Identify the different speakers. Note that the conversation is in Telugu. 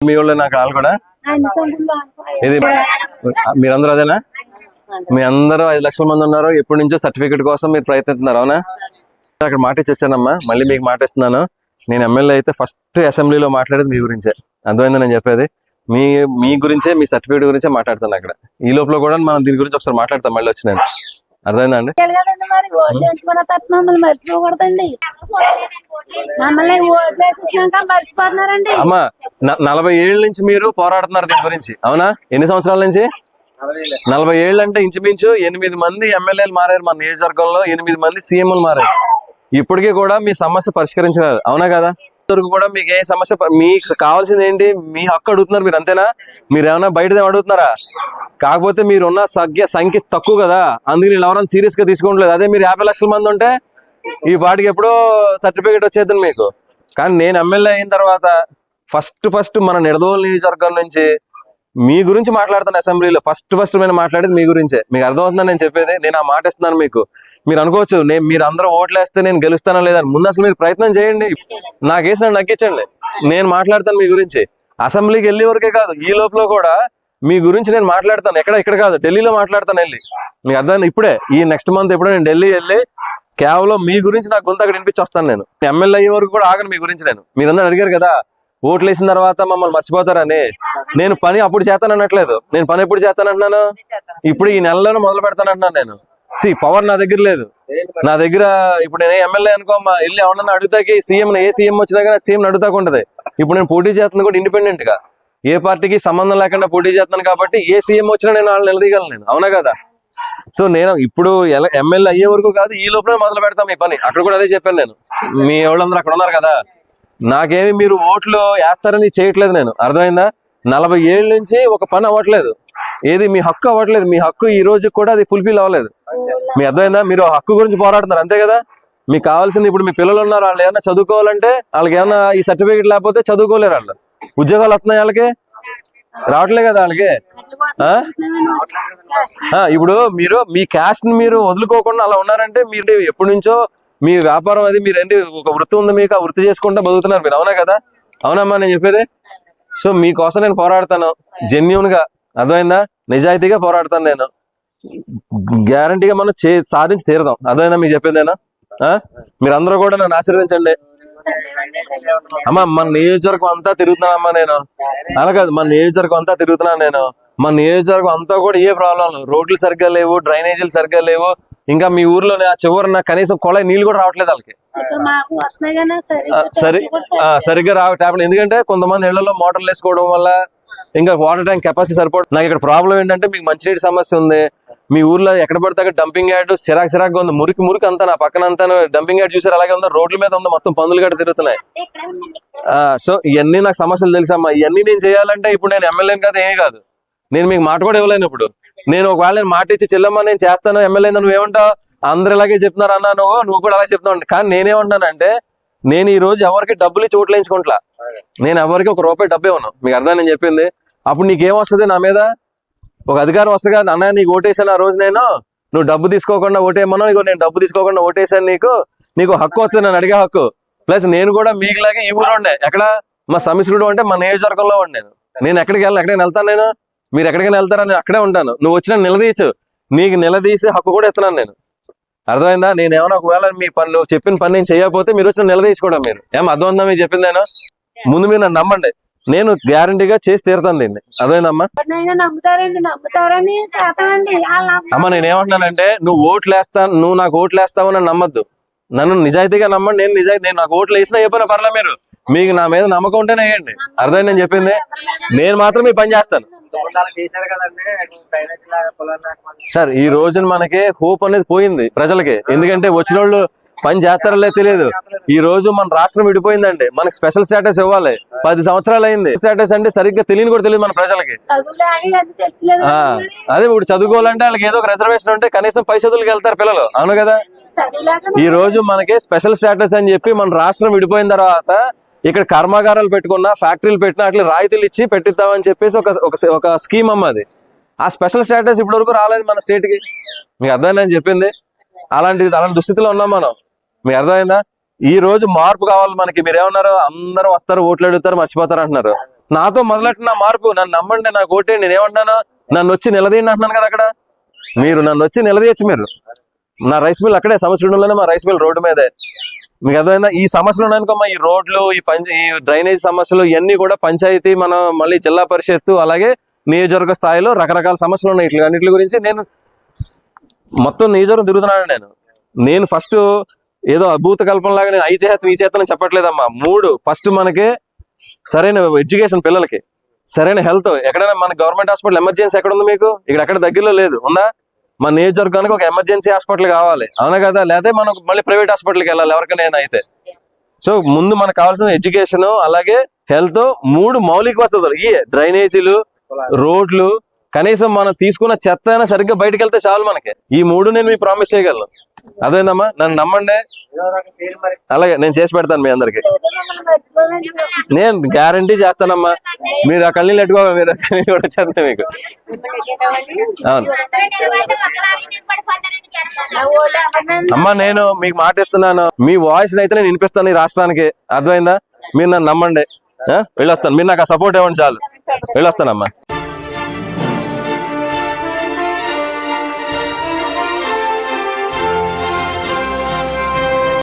Speaker 1: మీ వాళ్ళు నాకు వాళ్ళు కూడా? ఇది మీరందరూ అదేనా? మీ అందరూ ఐదు లక్షల మంది ఉన్నారు. ఎప్పటి నుంచో సర్టిఫికెట్ కోసం మీరు ప్రయత్నిస్తున్నారు అవునా? అక్కడ మాట ఇచ్చి వచ్చానమ్మా మళ్ళీ మీకు మాట ఇస్తున్నాను. నేను ఎమ్మెల్యే అయితే ఫస్ట్ అసెంబ్లీలో మాట్లాడేది మీ గురించే. అర్థమైంది నేను చెప్పేది? మీ మీ గురించే మీ సర్టిఫికేట్ గురించే మాట్లాడుతాను అక్కడ. ఈ లోపల కూడా మనం దీని గురించి ఒకసారి మాట్లాడతాం మళ్ళీ వచ్చి నేను. అర్థమైందండి అమ్మా నలభై ఏళ్ళ నుంచి మీరు పోరాడుతున్నారు దీని గురించి అవునా? ఎన్ని సంవత్సరాల నుంచి? నలభై ఏళ్ళు అంటే ఇంచుమించు ఎనిమిది మంది ఎమ్మెల్యేలు మారారు మన నియోజకవర్గంలో ఎనిమిది మంది సీఎంలు మారారు. ఇప్పటికీ కూడా మీ సమస్య పరిష్కరించలేదు అవునా కదా? ఇంతవరకు కూడా మీకు ఏ సమస్య మీకు కావాల్సింది ఏంటి? మీ హక్కు అడుగుతున్నారు మీరు అంతేనా? మీరు ఏమైనా బయట అడుగుతున్నారా? కాకపోతే మీరు ఉన్న సంఖ్య సంఖ్య తక్కువ కదా. అందుకే వీళ్ళు ఎవరైనా సీరియస్గా తీసుకోవట్లేదు. అదే మీరు యాభై లక్షల మంది ఉంటే ఈ పాటికి ఎప్పుడో సర్టిఫికేట్ వచ్చేది మీకు. కానీ నేను ఎమ్మెల్యే అయిన తర్వాత ఫస్ట్ ఫస్ట్ మన నిడదోలు నియోజకవర్గం నుంచి మీ గురించి మాట్లాడుతాను అసెంబ్లీలో ఫస్ట్ ఫస్ట్ నేను మాట్లాడేది మీ గురించే. మీకు అర్థమవుతుందని నేను చెప్పేది. నేను ఆ మాట ఇస్తున్నాను మీకు. మీరు అనుకోవచ్చు నేను మీరు అందరూ ఓట్లేస్తే నేను గెలుస్తానో లేదని ముందు అసలు మీరు ప్రయత్నం చేయండి. నాకు వేసిన నక్కించండి నేను మాట్లాడతాను మీ గురించి. అసెంబ్లీకి వెళ్ళే వరకే కాదు ఈ లోపల కూడా మీ గురించి నేను మాట్లాడతాను. ఎక్కడ ఇక్కడ కాదు ఢిల్లీలో మాట్లాడతాను వెళ్ళి. మీకు అర్థం ఇప్పుడే ఈ నెక్స్ట్ మంత్ ఎప్పుడో నేను ఢిల్లీ వెళ్ళి కేవలం మీ గురించి నాకు గొంతు అక్కడ వినిపించి వస్తాను నేను ఎమ్మెల్యే అయ్యే వరకు కూడా ఆగను మీ గురించి నేను. మీరందరూ అడిగారు కదా ఓట్లు వేసిన తర్వాత మమ్మల్ని మర్చిపోతారని. నేను పని అప్పుడు చేస్తాను అనట్లేదు. నేను పని ఎప్పుడు చేస్తాను అంటున్నాను? ఇప్పుడు ఈ నెలలోనే మొదలు పెడతాను అంటున్నాను నేను. సి పవర్ నా దగ్గర లేదు. నా దగ్గర ఇప్పుడు నేను ఎమ్మెల్యే అనుకో వెళ్ళి ఎవరన్నా అడుగుతాకి సీఎం ఏ సీఎం వచ్చినా కానీ సీఎం అడుగుతాకుంటది. ఇప్పుడు నేను పోటీ చేస్తున్నాను కూడా ఇండిపెండెంట్గా. ఏ పార్టీకి సంబంధం లేకుండా పోటీ చేస్తాను కాబట్టి ఏ సీఎం వచ్చినా నేను వాళ్ళు నిలదీయగలను నేను. అవునా కదా? సో నేను ఇప్పుడు ఎమ్మెల్యే అయ్యే వరకు కాదు ఈ లోపల మొదలు పెడతాం ఈ పని. అక్కడ కూడా అదే చెప్పాను నేను. మీ వాళ్ళందరూ అక్కడ ఉన్నారు కదా. నాకేమి మీరు ఓట్లు వేస్తారని చేయట్లేదు నేను. అర్థమైందా? నలభై ఏళ్ళ నుంచి ఒక పని అవ్వట్లేదు. ఏది మీ హక్కు అవ్వట్లేదు. మీ హక్కు ఈ రోజు కూడా అది ఫుల్ఫిల్ అవ్వలేదు. మీ అర్థమైందా? మీరు ఆ హక్కు గురించి పోరాడుతున్నారు అంతే కదా? మీకు కావాల్సింది ఇప్పుడు మీ పిల్లలు ఉన్నారు వాళ్ళు ఏమన్నా చదువుకోవాలంటే వాళ్ళకి ఏమన్నా ఈ సర్టిఫికేట్ లేకపోతే చదువుకోలేరు వాళ్ళు. ఉద్యోగాలు వస్తున్నాయి వాళ్ళకి? రావట్లే కదా వాళ్ళకి? ఆ? ఆ, ఇప్పుడు మీరు మీ క్యాస్ట్ని మీరు వదులుకోకుండా అలా ఉన్నారంటే మీరు ఎప్పటి నుంచో మీ వ్యాపారం అది మీరు ఏంటి ఒక వృత్తి ఉంది మీకు ఆ వృత్తి చేసుకుంటూ బతుకుతున్నారు మీరు అవునా కదా? అవునమ్మా నేను చెప్పేది? సో మీకోసం నేను పోరాడతాను. జెన్యున్గా అర్థమైందా? నిజాయితీగా పోరాడతాను నేను. గ్యారంటీగా మనం చే సాధించి తీరదాం. అర్థమైందా మీకు చెప్పేది నేను? ఆ? మీరందరూ కూడా నన్ను ఆశీర్వదించండి. అమ్మా మన నియోజకవర్గం అంతా తిరుగుతున్నానమ్మా నేను. అలా కాదు మన నియోజకవర్గం అంతా తిరుగుతున్నాను నేను. మన నియోజకవర్గం అంతా కూడా ఏ ప్రాబ్లం రోడ్లు సరిగ్గా లేవు డ్రైనేజీలు సరిగ్గా లేవు. ఇంకా మీ ఊర్లోనే ఆ చివరన కనీసం కొళాయి నీళ్ళు కూడా రావట్లేదు వాళ్ళకి.
Speaker 2: సరే
Speaker 1: సరిగ్గా రావ ఎందుకంటే కొంతమంది ఇళ్ళలో మోటార్లు వేసుకోవడం వల్ల ఇంకా వాటర్ ట్యాంక్ కెపాసిటీ సరిపోదు నాకు ఇక్కడ ప్రాబ్లం ఏంటంటే మీకు మంచినీటి సమస్య ఉంది. మీ ఊర్లో ఎక్కడ పడితే డంపింగ్ యార్డ్ చిరాక్ చిరాక్గా ఉంది. మురికి మురికి అంతా నా పక్కన అంతా డంపింగ్ యార్డ్ చూసారు? అలాగే ఉంది. రోడ్ల మీద ఉంది. మొత్తం పందులు గట్ట తిరుగుతున్నాయి. ఆ, సో ఇవన్నీ నాకు సమస్యలు తెలుసమ్మా. ఇవన్నీ నేను చేయాలంటే ఇప్పుడు నేను ఎమ్మెల్యేని కాదు ఏమీ కాదు. నేను మీకు మాట కూడా ఇవ్వలేను ఇప్పుడు. నేను ఒకవేళ నేను మాట ఇచ్చి చెల్లమ్మ నేను చేస్తాను ఎమ్మెల్యే నువ్వు ఏమంటావు? అందరు ఇలాగే చెప్తున్నారు అన్నా నువ్వు నువ్వు కూడా అలాగే చెప్తున్నావు కానీ నేనేమంటానంటే నేను ఈ రోజు ఎవరికి డబ్బులు ఇచ్చి ఓట్లు వేయించుకుంటా నేను ఎవరికి ఒక రూపాయి డబ్బే ఉన్నాను మీకు అర్థం నేను చెప్పింది? అప్పుడు నీకేం వస్తుంది నా మీద? ఒక అధికారం వస్తుంది కదా అన్న నీకు ఓటేసాను ఆ రోజు నేను. నువ్వు డబ్బు తీసుకోకుండా ఓటేయమన్నా నీకు నేను డబ్బు తీసుకోకుండా ఓటేసాను నీకు. నీకు హక్కు వస్తుంది నేను అడిగే హక్కు. ప్లస్ నేను కూడా మీకులాగే ఈ ఊరు ఉండే. ఎక్కడ? మా సమిశ్రుడు అంటే మా నియోజకవర్గంలో ఉండే. నేను ఎక్కడికి వెళ్ళను? ఎక్కడికి వెళ్తాను నేను? మీరు ఎక్కడికైనా వెళ్తారా? నేను అక్కడే ఉంటాను. నువ్వు వచ్చిన నిలదీయచ్చు. నీకు నిలదీసి హక్కు కూడా ఎత్తున్నాను నేను. అర్థమైందా? నేను ఏమైనా ఒకవేళ మీ పని నువ్వు చెప్పిన పని నేను చేయకపోతే మీరు వచ్చిన నిలదీసుకోవడం మీరు. ఏం అర్థమైందా మీరు చెప్పింది నేను? ముందు మీరు నన్ను నమ్మండి. నేను గ్యారంటీగా చేసి తీరుతాను దీన్ని.
Speaker 2: వాళ్ళ
Speaker 1: అమ్మ నేను ఏమంటున్నానంటే నువ్వు ఓట్లు వేస్తాను నువ్వు నాకు ఓట్లు వేస్తావు అని నమ్మద్దు. నన్ను నిజాయితీగా నమ్మండి నేను నిజాయితీ నేను నాకు ఓట్లు వేసినా చెప్పిన పర్లే మీరు. మీకు నా మీద నమ్మకం ఉంటేనే వేయండి. అర్థమైంది నేను చెప్పింది? నేను మాత్రం ఈ పని చేస్తాను. సార్ ఈ రోజున మనకి హోప్ అనేది పోయింది ప్రజలకి. ఎందుకంటే వచ్చిన వాళ్ళు పని చేస్తారో లేదో తెలియదు. ఈ రోజు మన రాష్ట్రం విడిపోయిందండి. మనకి స్పెషల్ స్టేటస్ ఇవ్వాలి. పది సంవత్సరాలు అయింది. స్టేటస్ అంటే సరిగ్గా తెలియని కూడా తెలియదు మన ప్రజలకి.
Speaker 2: అది
Speaker 1: ఇప్పుడు చదువుకోవాలంటే వాళ్ళకి ఏదో ఒక రిజర్వేషన్ ఉంటే కనీసం పై చదువులకు వెళ్తారు పిల్లలు. అవును కదా? ఈ రోజు మనకి స్పెషల్ స్టేటస్ అని చెప్పి మన రాష్ట్రం విడిపోయిన తర్వాత ఇక్కడ కర్మాగారాలు పెట్టుకున్నా ఫ్యాక్టరీలు పెట్టినా అట్లా రాయితీలు ఇచ్చి పెట్టిద్దామని చెప్పేసి ఒక ఒక- స్కీమ్ అమ్మ అది ఆ స్పెషల్ స్టేటస్ ఇప్పటి వరకు రాలేదు మన స్టేట్కి. మీకు అర్థమైందని చెప్పింది? అలాంటి అలాంటి దుస్థితిలో ఉన్నాం మనం. మీకు అర్థమైందా? ఈ రోజు మార్పు కావాలి మనకి. మీరు ఏమన్నారు అందరూ వస్తారు ఓట్లు అడుగుతారు మర్చిపోతారు అంటున్నారు. నాతో మొదలెట్టిన మార్పు నన్ను నమ్మండి నాకు ఓటేయండి నేను ఏమంటాను నన్ను వచ్చి నిలదీయండి అంటున్నాను కదా అక్కడ. మీరు నన్ను వచ్చి నిలదీయచ్చు మీరు. నా రైస్ మిల్ అక్కడే సమస్యలోనే మా రైస్ మిల్ రోడ్డు మీదే. మీకు అర్థమైందా? ఈ సమస్యలు ఉన్నాయనుకోమ్మా ఈ రోడ్లు ఈ పంచ ఈ డ్రైనేజ్ సమస్యలు ఇవన్నీ కూడా పంచాయతీ మనం మళ్ళీ జిల్లా పరిషత్తు అలాగే నియోజకవర్గ స్థాయిలో రకరకాల సమస్యలు ఉన్నాయి. ఇట్లా అన్నిటి గురించి నేను మొత్తం నియోజకవర్గం తిరుగుతున్నాను నేను. నేను ఫస్ట్ ఏదో అభూత కల్పనలాగా నేను ఐ చేస్తాను ఈ చేస్తాను చెప్పట్లేదమ్మా. మూడు ఫస్ట్ మనకి సరైన ఎడ్యుకేషన్ పిల్లలకి సరైన హెల్త్ ఎక్కడైనా మన గవర్నమెంట్ హాస్పిటల్ ఎమర్జెన్సీ ఎక్కడ ఉంది మీకు? ఇక్కడ ఎక్కడ దగ్గరలో లేదు ఉందా? మన నియోజకవర్గానికి ఒక ఎమర్జెన్సీ హాస్పిటల్ కావాలి. అవునా కదా? లేదా మనం మళ్ళీ ప్రైవేట్ హాస్పిటల్కి వెళ్ళాలి ఎవరికైనా అయితే. సో ముందు మనకు కావాల్సిన ఎడ్యుకేషన్ అలాగే హెల్త్ మూడు మౌలిక వసతులు ఈ డ్రైనేజీలు రోడ్లు కనీసం మనం తీసుకున్న చెత్త అయినా సరిగ్గా బయటకు వెళ్తే చాలు మనకి. ఈ మూడు నేను మీకు ప్రామిస్ చేయగలను. అదేందమ్మా? నన్ను నమ్మండి. అలాగే నేను చేసి పెడతాను మీ అందరికి. నేను గ్యారంటీ చేస్తానమ్మా. మీరు ఆ కళ్ళని పెట్టుకో మీరు కూడా చేస్తాను మీకు. అవును. అమ్మా నేను మీకు మాట ఇస్తున్నాను. మీ వాయిస్ అయితే నేను వినిపిస్తాను ఈ రాష్ట్రానికి. అర్థమైందా? మీరు నన్ను నమ్మండి. వెళ్ళొస్తాను. మీరు నాకు ఆ సపోర్ట్ ఇవ్వండి చాలు. వెళ్ళొస్తానమ్మా.